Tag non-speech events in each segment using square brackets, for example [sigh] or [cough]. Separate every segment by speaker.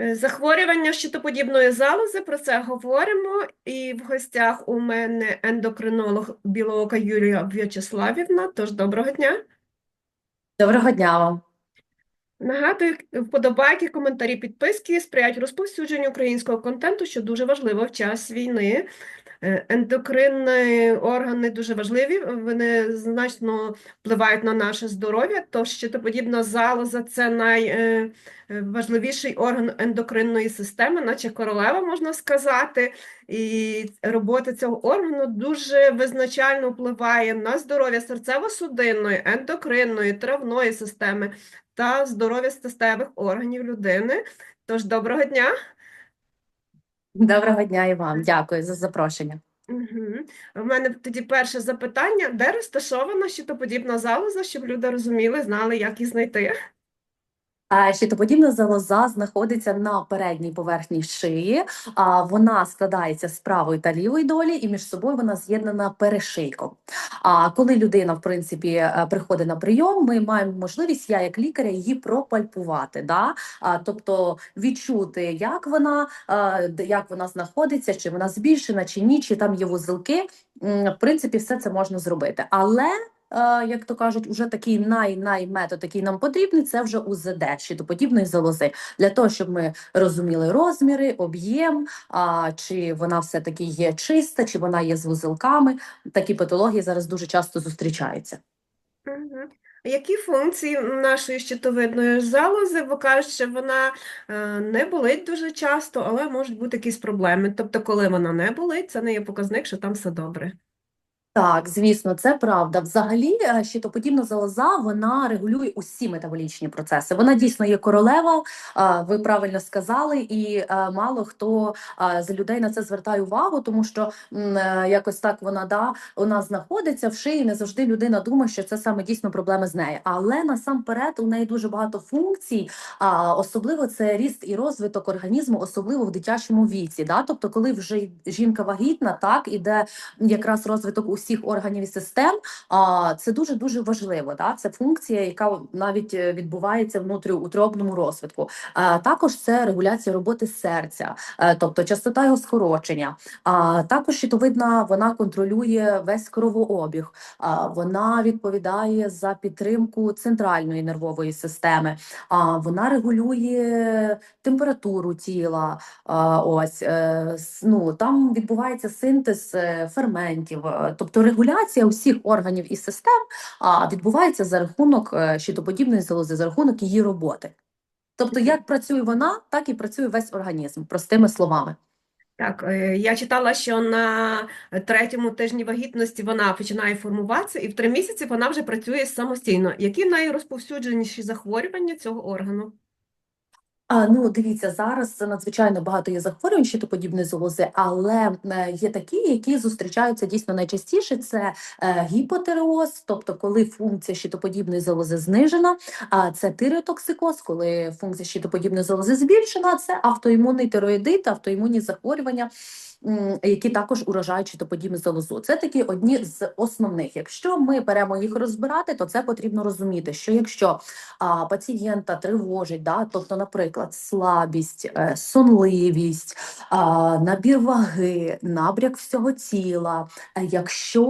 Speaker 1: Е, Захворювання щитоподібної залози, про це говоримо. І в гостях у мене ендокринолог білоока Юлія В'ячеславівна. Тож доброго дня.
Speaker 2: Доброго дня вам.
Speaker 1: Нагадую, вподобайки, коментарі, підписки сприяють розповсюдженню українського контенту, що дуже важливо в час війни. Е, Ендокринні органи дуже важливі, вони значно впливають на наше здоров'я, тож щитоподібна залоза – це найважливіший орган ендокринної системи, наче королева, можна сказати. І робота цього органу дуже визначально впливає на здоров'я серцево-судинної, ендокринної, травної системи та здоров'я статевих органів людини. Тож доброго дня.
Speaker 2: Доброго дня і вам. Дякую за запрошення.
Speaker 1: Угу. У мене тоді перше запитання: де розташована щитоподібна залоза, щоб люди розуміли, знали, як її знайти?
Speaker 2: Щитоподібна залоза знаходиться на передній поверхні шиї. А вона складається з правої та лівої долі, і між собою вона з'єднана перешийком. А коли людина, в принципі, е, приходить на прийом, ми маємо можливість, я як лікаря, її пропальпувати. Да? Тобто відчути, як вона, е, як вона знаходиться, чи вона збільшена, чи ні, чи там є вузелки. В принципі, все це можна зробити. Але як то кажуть, уже такий най-най метод, який нам потрібний, це вже УЗД, щитоподібної залози, для того, щоб ми розуміли розміри, об'єм, чи вона все-таки є чиста, чи вона є з вузелками. Такі патології зараз дуже часто зустрічаються.
Speaker 1: Які функції нашої щитовидної залози? Ви кажете, що вона е, не болить дуже часто, але можуть бути якісь проблеми. Тобто, коли вона не болить, це не є показник, що там все добре.
Speaker 2: Так, звісно, це правда. Взагалі, е, щитоподібна залоза вона регулює усі метаболічні процеси. Вона дійсно є королева. Ви правильно сказали, і е, мало хто з людей на це звертає увагу, тому що е, якось так вона да у нас знаходиться в шиї. Не завжди людина думає, що це саме дійсно проблеми з нею. Але насамперед у неї дуже багато функцій. Особливо це ріст і розвиток організму, особливо в дитячому віці. Да? Тобто, коли вже жінка вагітна, так іде якраз розвиток усіх органів і систем. А це дуже дуже важливо. Да? Це функція, яка навіть е, відбувається внутріутробному розвитку. А також це регуляція роботи серця, е, тобто частота його скорочення. А також щитовидна вона контролює весь кровообіг. А вона відповідає за підтримку центральної нервової системи. А вона регулює температуру тіла. А, ось е, ну там відбувається синтез ферментів, е, тобто регуляція усіх органів і систем відбувається за рахунок е, щитоподібної залози, за рахунок її роботи. Тобто, як працює вона, так і працює весь організм, простими словами.
Speaker 1: Так, е, я читала, що на третьому тижні вагітності вона починає формуватися, і в три місяці вона вже працює самостійно. Які найрозповсюдженіші захворювання цього органу?
Speaker 2: А, ну, дивіться, зараз надзвичайно багато є захворювань щитоподібної залози, але е, є такі, які зустрічаються дійсно найчастіше. Це е, гіпотереоз, тобто коли функція щитоподібної залози знижена, а це тиреотоксикоз, коли функція щитоподібної залози збільшена, це автоімунний тироїдит, автоімунні захворювання. Які також уражають щитоподібну залозу. Це такі одні з основних. Якщо ми беремо їх розбирати, то це потрібно розуміти, що якщо а, пацієнта тривожить, да, тобто, наприклад, слабість, е, сонливість, а, набір ваги, набряк всього тіла. е, Якщо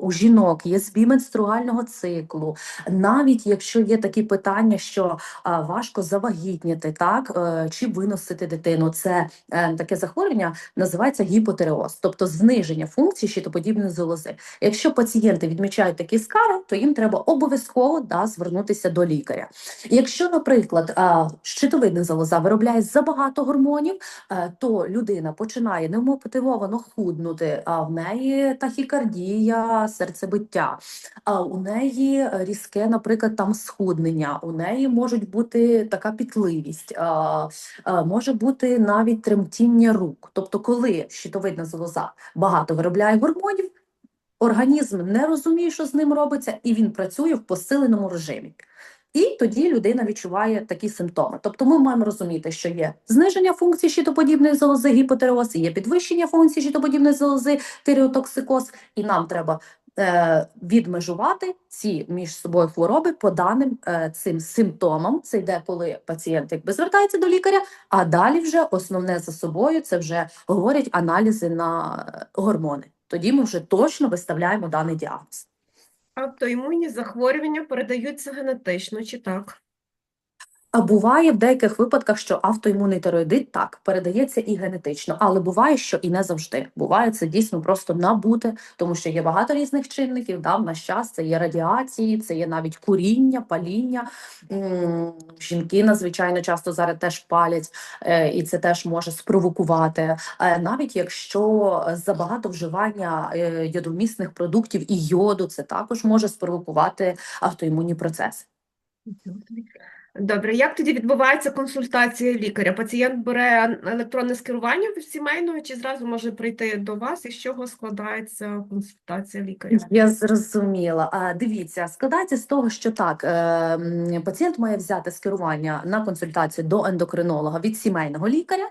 Speaker 2: у жінок є збій менструального циклу, навіть якщо є такі питання, що а, важко завагітніти, так е, чи виносити дитину, це е, таке захворювання називається гіпотереоз, тобто зниження функції щитоподібної залози. Якщо пацієнти відмічають такі скари, то їм треба обов'язково да, звернутися до лікаря. Якщо, наприклад, щитовидна залоза виробляє забагато гормонів, е, то людина починає немотивовано худнути, а в неї тахікардія, серцебиття, а у неї різке, наприклад, там схуднення, у неї можуть бути така пітливість, може бути навіть тремтіння рук. Тобто, коли щитовидна залоза багато виробляє гормонів, організм не розуміє, що з ним робиться, і він працює в посиленому режимі. І тоді людина відчуває такі симптоми. Тобто ми маємо розуміти, що є зниження функції щитоподібної залози, гіпотереоз, є підвищення функції щитоподібної залози, тиреотоксикоз, і нам треба відмежувати ці між собою хвороби по даним е, цим симптомам. Це йде, коли пацієнт якби звертається до лікаря, а далі вже основне за собою це вже говорять аналізи на е, гормони. Тоді ми вже точно виставляємо даний діагноз.
Speaker 1: Автоімунні захворювання передаються генетично, чи так?
Speaker 2: А буває в деяких випадках, що автоімунний тироїдит так передається і генетично, але буває, що і не завжди. Буває це дійсно просто набути, тому що є багато різних чинників. Да, в наш час це є радіації, це є навіть куріння, паління. Жінки надзвичайно часто зараз теж палять, е, і це теж може спровокувати. Е, Навіть якщо забагато вживання е, йодомісних продуктів і йоду, це також може спровокувати автоімунні процеси.
Speaker 1: Добре, як тоді відбувається консультація лікаря? Пацієнт бере електронне скерування від сімейного чи зразу може прийти до вас, і з чого складається консультація лікаря?
Speaker 2: Я зрозуміла. А, дивіться, складається з того, що так, е, пацієнт має взяти скерування на консультацію до ендокринолога від сімейного лікаря.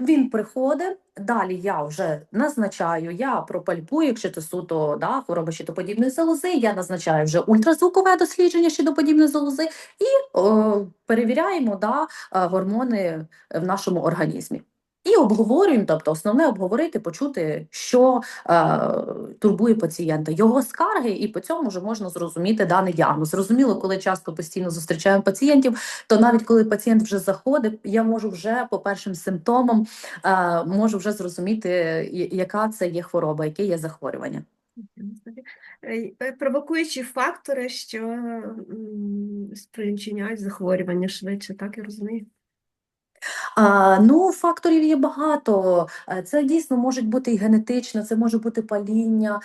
Speaker 2: Він приходить. Далі я вже назначаю, я пропальпую, якщо це суто да, хвороба щитоподібної залози, я назначаю вже ультразвукове дослідження щитоподібної залози і о, перевіряємо да, е, гормони в нашому організмі. І обговорюємо, тобто основне обговорити, почути, що е, турбує пацієнта, його скарги, і по цьому вже можна зрозуміти даний діагноз. Зрозуміло, коли часто постійно зустрічаємо пацієнтів, то навіть коли пацієнт вже заходить, я можу вже по першим симптомам е, можу вже зрозуміти, яка це є хвороба, яке є захворювання.
Speaker 1: Е, е, Провокуючі фактори, що спричиняють захворювання швидше, так я розумію?
Speaker 2: А, ну, факторів є багато. Е, Це дійсно може бути і генетично, це може бути паління,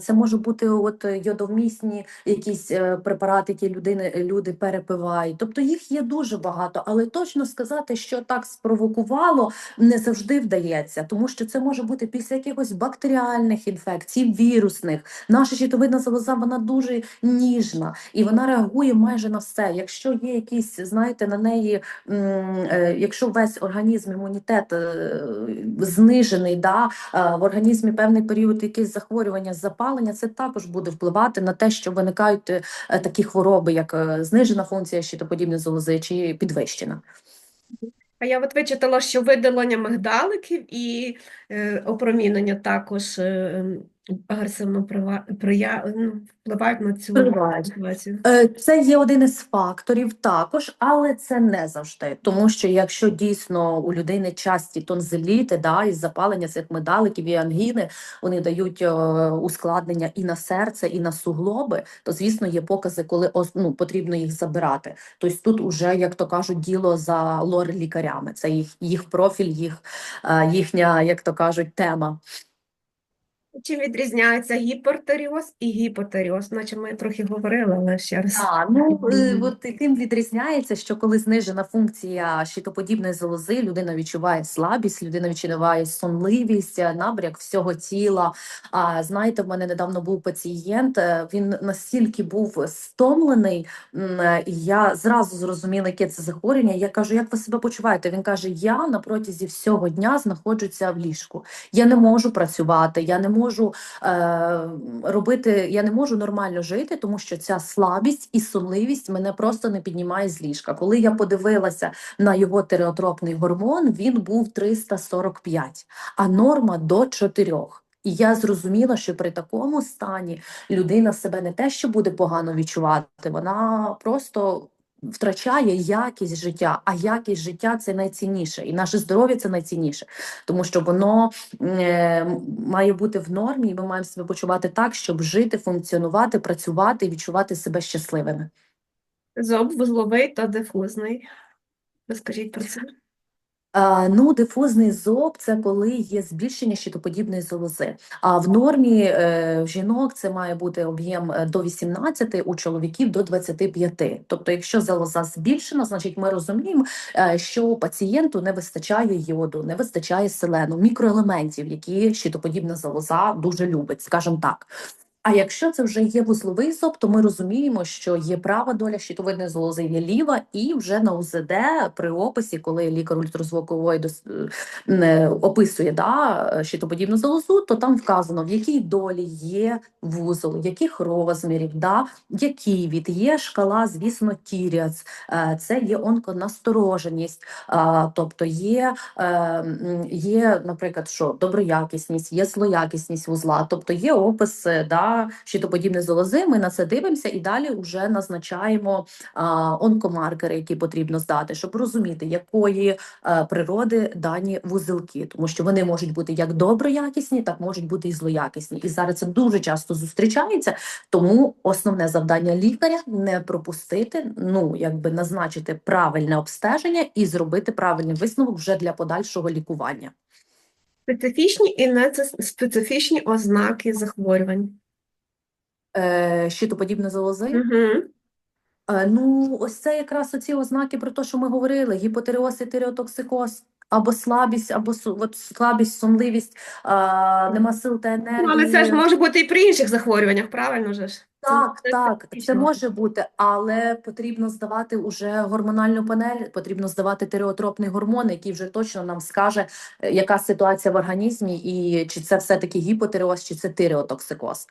Speaker 2: це може бути от йодовмісні якісь е, препарати, які людини, люди перепивають. Тобто їх є дуже багато, але точно сказати, що так спровокувало, не завжди вдається, тому що це може бути після якихось бактеріальних інфекцій, вірусних. Наша щитовидна залоза вона дуже ніжна і вона реагує майже на все. Якщо є якісь, знаєте, на неї е, якщо весь організм імунітет е, знижений, да, е, в організмі певний період якесь захворювання, запалення, це також буде впливати на те, що виникають е, такі хвороби, як знижена функція щитоподібної залози чи підвищена.
Speaker 1: А я от вичитала, що видалення мигдаликів і е, опромінення також е, агресивно прива- ну, впливають на цю
Speaker 2: Впливають.
Speaker 1: ситуацію.
Speaker 2: Е, Це є один із факторів також, але це не завжди. Тому що якщо дійсно у людини часті тонзиліти, да, і запалення цих медаликів і ангіни, вони дають е, ускладнення і на серце, і на суглоби, то звісно є покази, коли ну, потрібно їх забирати. Тобто тут уже, як то кажуть, діло за лор-лікарями. Це їх, їх профіль, їх, е, їхня, як то кажуть, тема.
Speaker 1: Чим відрізняється гіпертеріоз і гіпотеріоз? Наче ми трохи говорили, але ще раз.
Speaker 2: А, ну е, от тим відрізняється, що коли знижена функція щитоподібної залози, людина відчуває слабість, людина відчуває сонливість, е, набряк всього тіла. А знаєте, в мене недавно був пацієнт, е, він настільки був стомлений, і я зразу зрозуміла, яке це захворювання. Я кажу, як ви себе почуваєте? Він каже: Я на протязі всього дня знаходжуся в ліжку. Я не можу працювати, я не можу е, робити, я не можу нормально жити, тому що ця слабість і сонливість мене просто не піднімає з ліжка. Коли я подивилася на його тиреотропний гормон, він був 345, а норма до 4. І я зрозуміла, що при такому стані людина себе не те, що буде погано відчувати, вона просто втрачає якість життя, а якість життя це найцінніше, і наше здоров'я це найцінніше, тому що воно е, має бути в нормі, і ми маємо себе почувати так, щоб жити, функціонувати, працювати і відчувати себе щасливими.
Speaker 1: Зоб вузловий та дифузний. Розкажіть про це.
Speaker 2: А, ну, дифузний зоб це коли є збільшення щитоподібної залози. А в нормі е, жінок це має бути об'єм е, до 18, у чоловіків до 25. Тобто, якщо залоза збільшена, значить ми розуміємо, е, що пацієнту не вистачає йоду, не вистачає селену, мікроелементів, які щитоподібна залоза дуже любить, скажімо так. А якщо це вже є вузловий зоб, то ми розуміємо, що є права доля щитовидної залози, є ліва, і вже на УЗД при описі, коли лікар ультразвукової е, описує да, щитоподібну залозу, то там вказано, в якій долі є вузол, яких розмірів, да, який від є шкала, звісно, тіріац, е, це є онконастороженість, тобто є, е, є, наприклад, що доброякісність, є злоякісність вузла, тобто є опис е, да, щитоподібної залози. Ми на це дивимося і далі вже назначаємо онкомаркери, які потрібно здати, щоб розуміти, якої е, природи дані вузелки, тому що вони можуть бути як доброякісні, так можуть бути і злоякісні. І зараз це дуже часто зустрічається. Тому основне завдання лікаря не пропустити, ну якби назначити правильне обстеження і зробити правильний висновок вже для подальшого лікування.
Speaker 1: Специфічні і неспецифічні ознаки захворювань.
Speaker 2: Е, щитоподібне залози.
Speaker 1: Угу.
Speaker 2: Е, Ну, ось це якраз оці ознаки про те, що ми говорили: гіпотереоз і тиреотоксикоз, або слабість, або от слабість, сонливість, а, нема сил та енергії.
Speaker 1: Ну, але це ж може бути і при інших захворюваннях, правильно же ж?
Speaker 2: Так,
Speaker 1: не
Speaker 2: так, це
Speaker 1: специфічно.
Speaker 2: може бути, але потрібно здавати уже гормональну панель, потрібно здавати тиреотропний гормон, який вже точно нам скаже, е, яка ситуація в організмі, і чи це все-таки гіпотереоз, чи це тиреотоксикоз.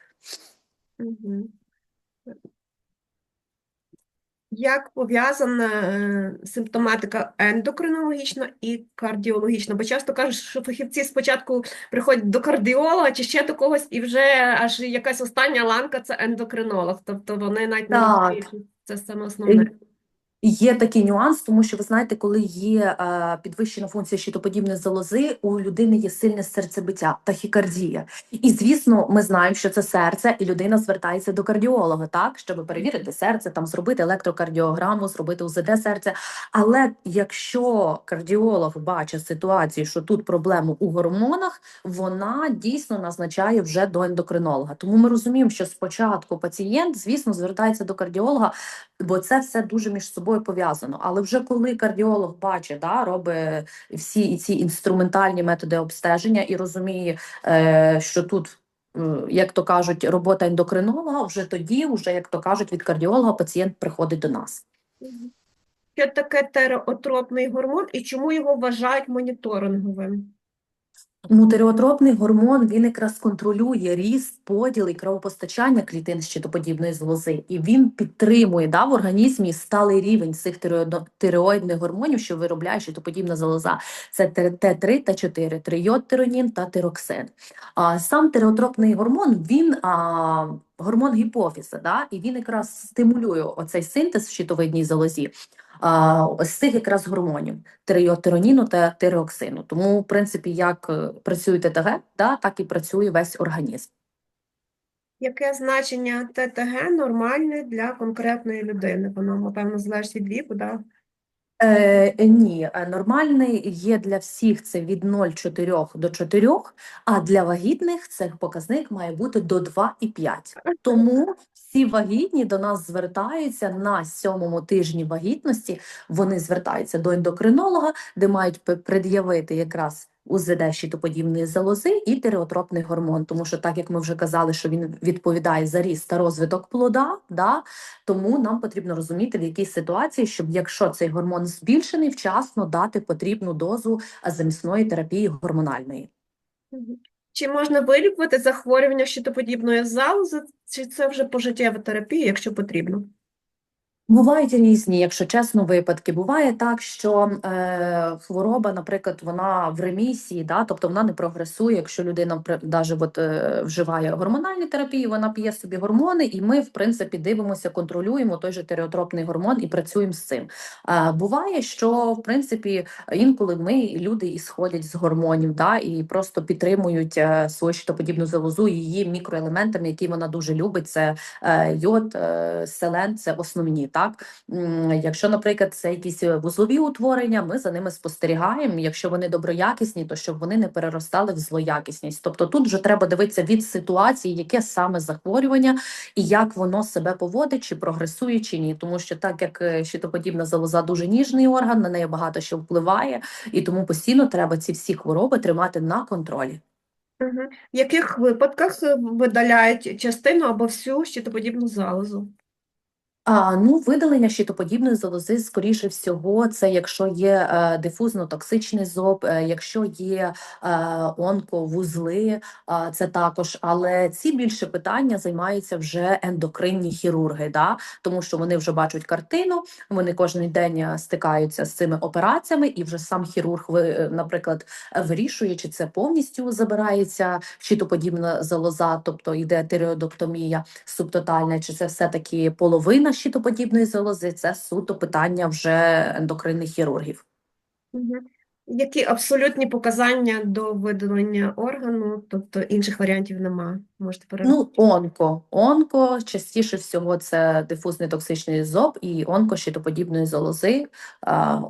Speaker 1: Як пов'язана е, симптоматика ендокринологічна і кардіологічна? Бо часто кажуть, що фахівці спочатку приходять до кардіолога чи ще до когось, і вже аж якась остання ланка це ендокринолог. Тобто вони навіть не розуміють, це саме основне.
Speaker 2: Є такий нюанс, тому що ви знаєте, коли є е, підвищена функція щитоподібної залози, у людини є сильне серцебиття, тахікардія. І звісно, ми знаємо, що це серце, і людина звертається до кардіолога, так, щоб перевірити серце, там зробити електрокардіограму, зробити УЗД серця. Але якщо кардіолог бачить ситуацію, що тут проблему у гормонах, вона дійсно назначає вже до ендокринолога. Тому ми розуміємо, що спочатку пацієнт, звісно, звертається до кардіолога, бо це все дуже між собою пов'язано. Але вже коли кардіолог бачить, да, робить всі ці інструментальні методи обстеження і розуміє, е, що тут. е, Як то кажуть, робота ендокринолога, вже тоді, вже як то кажуть, від кардіолога пацієнт приходить до нас.
Speaker 1: Що таке тереотропний гормон і чому його вважають моніторинговим?
Speaker 2: Тиреотропний гормон він якраз контролює ріст, поділ і кровопостачання клітин щитоподібної залози, і він підтримує да, в організмі сталий рівень цих тиреоїдних гормонів, що виробляє щитоподібна залоза. Це Т3 та 4 трийод, тиронін та тироксин. А сам тиреотропний гормон він а, гормон гіпофіза, да, і він якраз стимулює оцей синтез в щитовидній залозі. А, ось цих якраз гормонів тиреотироніну та тиреоксину. Тому, в принципі, як е, працює ТТГ, да, так і працює весь організм.
Speaker 1: Яке значення ТТГ нормальне для конкретної людини? Воно, напевно, залежить від віку, да?
Speaker 2: Е, ні, е, нормальний є для всіх це від 0,4 до 4, а для вагітних цей показник має бути до 2,5. [laughs] Тому всі вагітні до нас звертаються на сьомому тижні вагітності. Вони звертаються до ендокринолога, де мають пред'явити якраз УЗД щитоподібної залози і тиреотропний гормон. Тому що, так як ми вже казали, що він відповідає за ріст та розвиток плода, да, тому нам потрібно розуміти, в якій ситуації, щоб якщо цей гормон збільшений, вчасно дати потрібну дозу замісної терапії гормональної.
Speaker 1: Чи можна вилікувати захворювання щитоподібної залози, чи це вже пожиттєва терапія, якщо потрібно?
Speaker 2: Бувають різні, якщо чесно, випадки. Буває так, що е, хвороба, наприклад, вона в ремісії, да, тобто вона не прогресує. Якщо людина навіть от, е, вживає гормональні терапії, вона п'є собі гормони, і ми, в принципі, дивимося, контролюємо той же тиреотропний гормон і працюємо з цим. Е, буває, що в принципі інколи ми люди і сходять з гормонів, да, і просто підтримують е, свою щитоподібну залозу її мікроелементами, які вона дуже любить. Це е, йод, е, селен це основні. Так, якщо, наприклад, це якісь е, вузлові утворення, ми за ними спостерігаємо. Якщо вони доброякісні, то щоб вони не переростали в злоякісність. Тобто тут вже треба дивитися від ситуації, яке саме захворювання і як воно себе поводить, чи прогресує, чи ні. Тому що так як е, щитоподібна залоза дуже ніжний орган, на неї багато що впливає, і тому постійно треба ці всі хвороби тримати на контролі.
Speaker 1: В яких випадках е, видаляють частину або всю щитоподібну залозу?
Speaker 2: А, ну, видалення щитоподібної залози, скоріше всього, це якщо є е, дифузно-токсичний зоб, е, якщо є е, онковузли, а, це також. Але ці більше питання займаються вже ендокринні хірурги, да? тому що вони вже бачать картину, вони кожен день е, стикаються з цими операціями, і вже сам хірург, е, наприклад, е, вирішує, чи це повністю забирається щитоподібна залоза, тобто йде тиреодоктомія субтотальна, чи це все-таки половина щитоподібної залози, це суто питання вже ендокринних хірургів.
Speaker 1: Які абсолютні показання до видалення органу, тобто інших варіантів нема? Можете перерахувати?
Speaker 2: Ну, онко. Онко, частіше всього, це дифузний токсичний зоб і онко щитоподібної залози.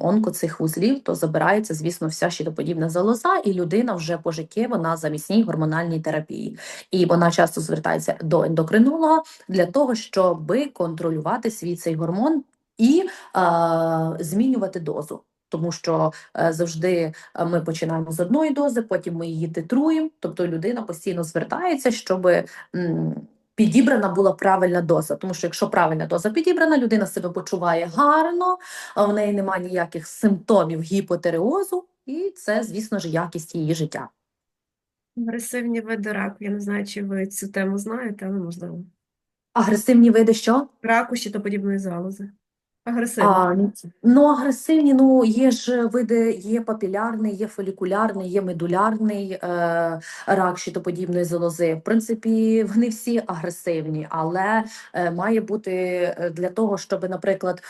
Speaker 2: Онко цих вузлів, то забирається, звісно, вся щитоподібна залоза, і людина вже пожиттєво на замісній гормональній терапії. І вона часто звертається до ендокринолога для того, щоб контролювати свій цей гормон і а, змінювати дозу. Тому що е, завжди е, ми починаємо з одної дози, потім ми її титруємо. Тобто людина постійно звертається, щоб підібрана була правильна доза. Тому що якщо правильна доза підібрана, людина себе почуває гарно, а в неї немає ніяких симптомів гіпотереозу, і це, звісно ж, якість її життя.
Speaker 1: Агресивні види раку. Я не знаю, чи ви цю тему знаєте, але можливо.
Speaker 2: Агресивні види що?
Speaker 1: Раку щитоподібної залози. Агресивні.
Speaker 2: А, ну, агресивні, ну, є ж види, є папілярний, є фолікулярний, є медулярний е, рак щитоподібної залози. В принципі, вони всі агресивні, але е, має бути е, для того, щоб, наприклад,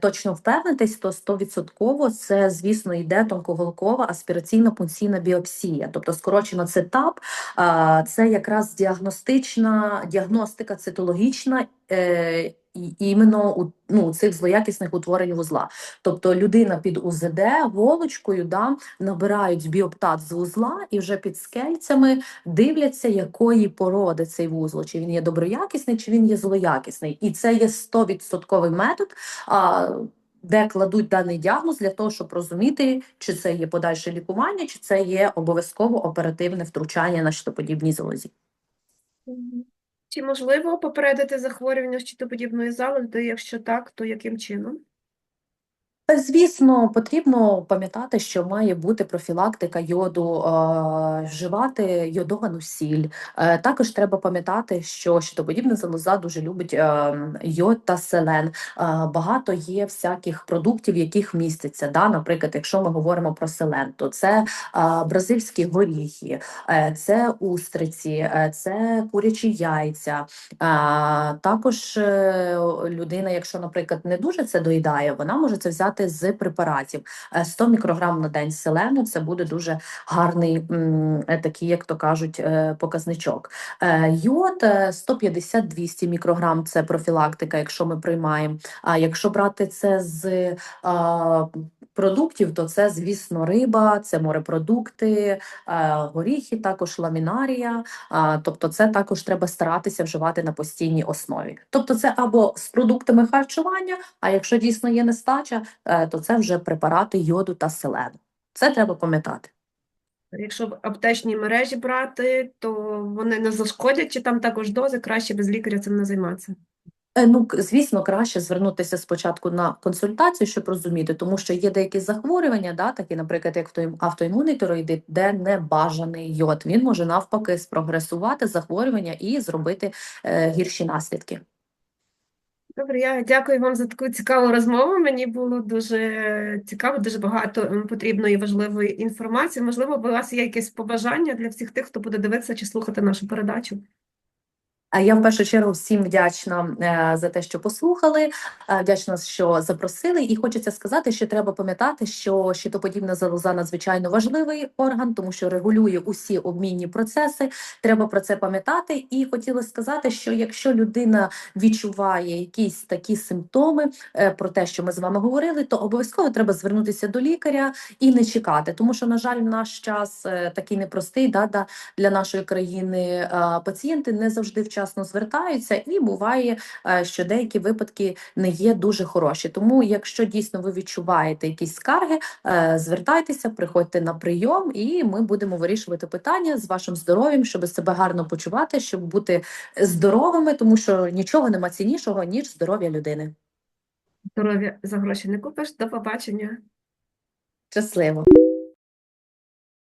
Speaker 2: точно впевнитись, то 100% це, звісно, йде тонкоголкова аспіраційна пункційна біопсія. Тобто, скорочено це ТАП, а, це якраз діагностична діагностика цитологічна. Е, іменно у ну, цих злоякісних утворень вузла. Тобто людина під УЗД голочкою да, набирають біоптат з вузла і вже під скельцями дивляться, якої породи цей вузол, чи він є доброякісний, чи він є злоякісний. І це є 100% метод. А, де кладуть даний діагноз для того, щоб розуміти, чи це є подальше лікування, чи це є обов'язково оперативне втручання на щитоподібній залозі.
Speaker 1: Чи можливо попередити захворювання щитоподібної залози? Якщо так, то яким чином?
Speaker 2: Звісно, потрібно пам'ятати, що має бути профілактика йоду, вживати йодовану сіль. Е, також треба пам'ятати, що щитоподібна залоза дуже любить е, йод та селен. Е, багато є всяких продуктів, яких міститься. Да? Наприклад, якщо ми говоримо про селен, то це бразильські горіхи, це устриці, це курячі яйця. Також людина, якщо, наприклад, не дуже це доїдає, вона може це взяти з препаратів. Е, 100 мікрограм на день селену це буде дуже гарний е, такий, як то кажуть, е, показничок. Е, Йод е, 150-200 мікрограм це профілактика, якщо ми приймаємо. А якщо брати це з продуктів, то це, звісно, риба, це морепродукти, е, горіхи, також ламінарія. Тобто, це також треба старатися вживати на постійній основі. Тобто, це або з продуктами харчування, а якщо дійсно є нестача, е, то це вже препарати йоду та селену. Це треба пам'ятати.
Speaker 1: Якщо в аптечній мережі брати, то вони не зашкодять, чи там також дози, краще без лікаря цим не займатися?
Speaker 2: Е, Ну, звісно, краще звернутися спочатку на консультацію, щоб розуміти, тому що є деякі захворювання, да, такі, наприклад, як автоім- автоімунний тироїдит, де не бажаний йод. Він може навпаки спрогресувати захворювання і зробити е, гірші наслідки.
Speaker 1: Добре, я дякую вам за таку цікаву розмову. Мені було дуже цікаво, дуже багато потрібної важливої інформації. Можливо, у вас є якесь побажання для всіх тих, хто буде дивитися чи слухати нашу передачу.
Speaker 2: А я в першу чергу всім вдячна е, за те, що послухали, е, вдячна, що запросили. І хочеться сказати, що треба пам'ятати, що щитоподібна залоза надзвичайно важливий орган, тому що регулює усі обмінні процеси. Треба про це пам'ятати. І хотіла сказати, що якщо людина відчуває якісь такі симптоми е, про те, що ми з вами говорили, то обов'язково треба звернутися до лікаря і не чекати, тому що, на жаль, наш час е, такий непростий да, да, для нашої країни. Е, Пацієнти не завжди вчасно вчасно звертаються, і буває, е, що деякі випадки не є дуже хороші. Тому, якщо дійсно ви відчуваєте якісь скарги, е, звертайтеся, приходьте на прийом, і ми будемо вирішувати питання з вашим здоров'ям, щоб себе гарно почувати, щоб бути здоровими, тому що нічого нема ціннішого, ніж здоров'я людини.
Speaker 1: Здоров'я за гроші не купиш. До побачення.
Speaker 2: Щасливо!